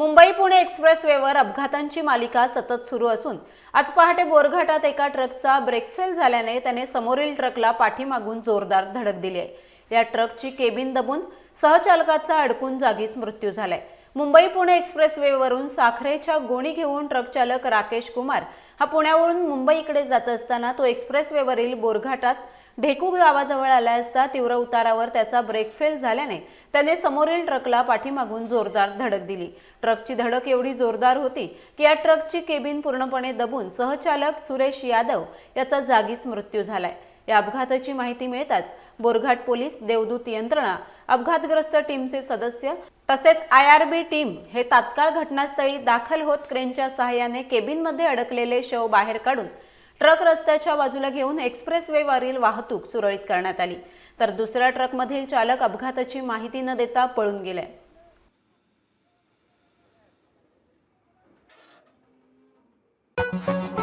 मुंबई पुणे एक्सप्रेसवेवर अपघातांची मालिका सतत सुरू असून आज पहाटे बोरघाटात एका ट्रकचा ब्रेकफेल झाल्याने त्याने समोरील ट्रकला पाठीमागून जोरदार धडक दिली आहे. या ट्रकची केबिन दबून सहचालकाचा अडकून जागीच मृत्यू झालाय. मुंबई पुणे एक्सप्रेसवेवरून साखरेच्या गोणी घेऊन ट्रक चालक राकेश कुमार हा पुण्यावरून मुंबईकडे जात असताना तो एक्सप्रेसवेवरील बोरघाटात ढेकू गावाजवळ आला असता तीव्र उतारावर त्याचा ब्रेक फेल झाल्याने त्याने समोरील ट्रकला पाठीमागून जोरदार धडक दिली. ट्रकची धडक एवढी जोरदार होती की या ट्रकची केबिन पूर्णपणे दबून सहचालक सुरेश यादव याचा जागीच मृत्यू झालाय. या अपघाताची माहिती मिळताच बोरघाट पोलीस देवदूत यंत्रणा अपघातग्रस्त टीमचे सदस्य तसेच आय आर बी टीम हे तात्काळ घटनास्थळी दाखल होत क्रेनच्या सहाय्याने केबिनमध्ये अडकलेले शव बाहेर काढून ट्रक रस्त्याच्या बाजूला घेऊन एक्सप्रेसवेवरील वाहतूक सुरळीत करण्यात आली. तर दुसऱ्या ट्रकमधील चालक अपघाताची माहिती न देता पळून गेले. Thank